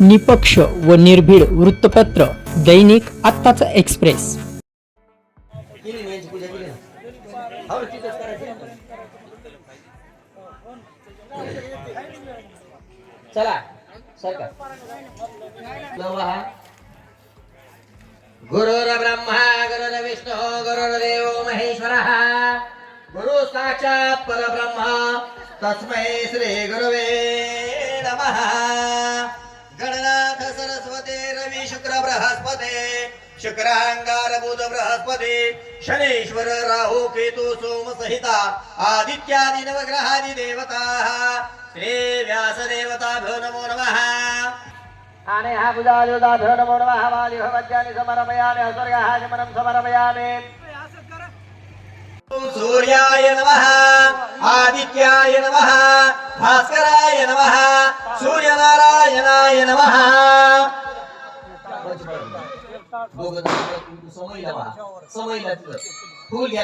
निपक्ष व निर्भीड वृत्तपत्र दैनिक आत्ताचा एक्सप्रेस. केली ना चला गुरुर ब्रह्मा गुरुर विष्णू गुरुर्देव महेश्वर. गुरु साक्षात परब्रह्मा तस्मै श्री गुरुवे नमः. गणनाथ सरस्वती रवी शुक्र बृहस्पती शुक्रांगार बुध बृहस्पती शनेश्वर राहू केतु सोम सहिता आदित्यादि नवग्रहादि देवता। श्री व्यास देवताभ्यो नमो नमः। आने हा बुधायुधाभ्यो नमो नमः वालिहो मध्यानि समर्पयामि अस्वर्गाः मनं समर्पयामि। सूर्याय नमः आदित्याय नमः भास्कराय नमः। समय लावा समय फुल घ्या